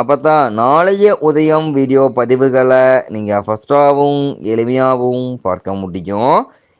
அப்போ தான் நாளைய உதயம் வீடியோ பதிவுகளை நீங்கள் ஃபஸ்ட்டாகவும் எளிமையாகவும் பார்க்க முடியும்.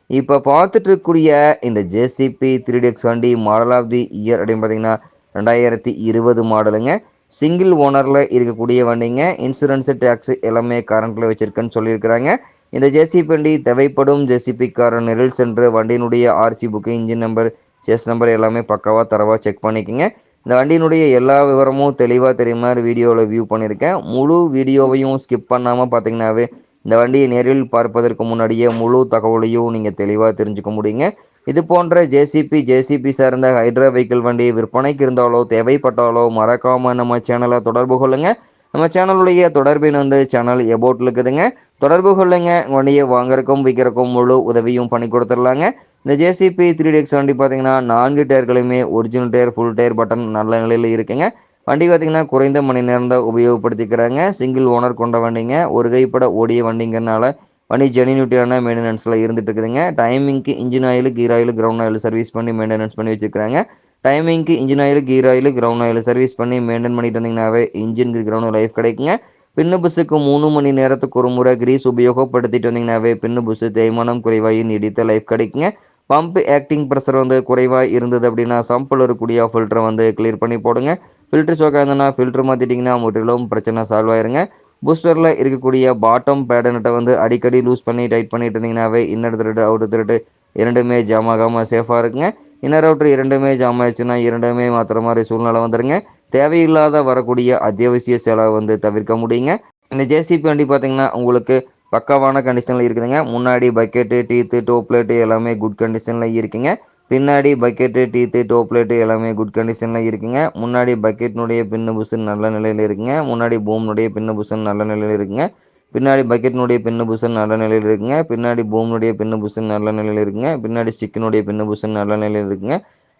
இப்போ பார்த்துட்டு இருக்கக்கூடிய இந்த ஜேசிபி த்ரீ எக்ஸ் வண்டி மாடல் ஆஃப் தி இயர் அப்படின்னு பார்த்தீங்கன்னா ரெண்டாயிரத்தி இருபது மாடலுங்க. சிங்கிள் ஓனரில் இருக்கக்கூடிய வண்டிங்க. இன்சூரன்ஸு டேக்ஸு எல்லாமே கரண்ட்டில் வச்சுருக்கேன்னு சொல்லியிருக்கிறாங்க. இந்த ஜேசிபி வண்டி தேவைப்படும். ஜேசிபிக்கார நெரில் சென்று வண்டியினுடைய RC book engine number chassis number எல்லாமே பக்காவாக தரவாக செக் பண்ணிக்கோங்க. இந்த வண்டியினுடைய எல்லா விவரமும் தெளிவாக தெரியும் மாதிரி வீடியோவில் வியூ பண்ணியிருக்கேன். முழு வீடியோவையும் ஸ்கிப் பண்ணாமல் பார்த்தீங்கன்னாவே இந்த வண்டியை நேரில் பார்ப்பதற்கு முன்னாடியே முழு தகவலையும் நீங்கள் தெளிவாக தெரிஞ்சுக்க முடியுங்க. இது போன்ற ஜேசிபி ஜேசிபி சார்ந்த ஹைட்ரா வெஹிக்கிள் வண்டி விற்பனைக்கு இருந்தாலோ தேவைப்பட்டாலோ மறக்காமல் நம்ம சேனலை தொடர்பு கொள்ளுங்கள் நம்ம சேனலுடைய தொடர்பின் வந்து சேனல் எபோட்டில் இருக்குதுங்க தொடர்பு கொள்ளுங்க. வண்டியை வாங்குறக்கும் விற்கிறக்கும் முழு உதவியும் பண்ணி கொடுத்துடலாங்க. இந்த ஜேசிபி த்ரீ டேக்ஸ் வண்டி பார்த்தீங்கன்னா நான்கு டயர்களுமே original tyre full tyre button நல்ல நிலையில் இருக்குங்க. வண்டி பார்த்தீங்கன்னா குறைந்த மணி நேரம் தான் உபயோகப்படுத்திக்கிறாங்க. சிங்கிள் ஓனர் கொண்ட வண்டிங்க. ஒரு கைப்பட ஓடிய வண்டிங்கிறனால வண்டி ஜெனினியூட்டியான மெயின்டெனன்ஸில் இருந்துட்டு இருக்குதுங்க. டைமிங்க்கு engine oil gear oil ground oil service பண்ணி மெயின்டெனன்ஸ் பண்ணி வச்சுருக்காங்க டைமிங்க்கு engine oil gear oil ground oil service பண்ணி மெயின்டைன் பண்ணிட்டு வந்தீங்கன்னாவே இன்ஜின் கிரவுண்ட் லைஃப் கிடைக்குங்க. பின்னு புஸுக்கு மூணு மணி நேரத்துக்கு ஒரு முறை கிரீஸ் உபயோகப்படுத்திட்டு வந்தீங்கன்னாவே பின்னு புஸ்ஸு தேய்மானம் குறைவாகி நீடித்த லைஃப் கிடைக்குங்க. பம்ப் ஆக்டிங் ப்ரெஷர் வந்து குறைவாக இருந்தது அப்படின்னா சம்பில் இருக்கக்கூடிய ஃபில்டரை வந்து கிளியர் பண்ணி போடுங்க. ஃபில்டர் ஷோக்காக இருந்ததுன்னா ஃபில்டர் மாற்றிட்டிங்கன்னா முற்றிலும் பிரச்சனை சால்வ் ஆயிருங்க. பூஸ்டரில் இருக்கக்கூடிய பாட்டம் பேடனட்டை வந்து அடிக்கடி லூஸ் பண்ணி டைட் பண்ணிட்டு இருந்தீங்கன்னாவே இன்னர் திருட்டு அவுட்டு திருட்டு இரண்டுமே ஜாம் ஆகாமல் சேஃபாக இருக்குங்க. இன்னர் அவுட்ரு இரண்டுமே ஜாம் ஆயிடுச்சுன்னா இரண்டுமே மாற்றுற மாதிரி சூழ்நிலை வந்துடுங்க தேவையில்லாத வரக்கூடிய அத்தியாவசிய செலவை வந்து தவிர்க்க முடியுங்க. இந்த ஜேசிபி வண்டி பார்த்தீங்கன்னா உங்களுக்கு பக்காவான கண்டிஷனில் இருக்குதுங்க. முன்னாடி பக்கெட்டு டீத்து டோப்லேட்டு எல்லாமே குட் கண்டிஷனில் இருக்குங்க. பின்னாடி பக்கெட்டு டீத்து டோப்லேட்டு எல்லாமே குட் கண்டிஷனில் இருக்குங்க. முன்னாடி பக்கெட்னுடைய பின்னு புஷன் நல்ல நிலையில் இருக்குங்க. முன்னாடி பூம்னுடைய பின்னு புஷன் நல்ல நிலையில் இருக்குங்க. பின்னாடி பக்கெட்னுடைய பின்னு புஷன் நல்ல நிலையில் இருக்குங்க. பின்னாடி பூம்னுடைய பின்னு புஷன் நல்ல நிலையில் இருக்குங்க. பின்னாடி ஸ்டிக்கினுடைய பின்னு புஷன் நல்ல நிலையில் இருக்குங்க.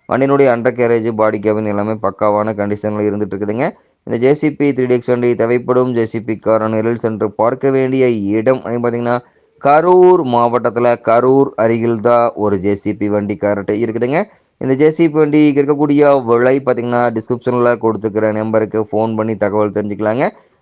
வண்டியினுடைய அண்டர் கேரேஜ் பாடி கேபின் எல்லாமே பக்காவான கண்டிஷனில் இருந்துட்டு இருக்குதுங்க. இந்த ஜேசிபி த்ரீ எக்ஸ் வண்டி தேவைப்படும். ஜேசிபி காரணிகளில் சென்று பார்க்க வேண்டிய இடம் அப்படின்னு பார்த்தீங்கன்னா கரூர் மாவட்டத்தில் கரூர் அருகில் தான் ஒரு ஜேசிபி வண்டி கார்ட்டு இருக்குதுங்க. இந்த ஜேசிபி வண்டி இருக்கக்கூடிய விலை பார்த்தீங்கன்னா டிஸ்கிரிப்ஷனில் கொடுத்துக்கிற நம்பருக்கு ஃபோன் பண்ணி தகவல் தெரிஞ்சுக்கலாங்க.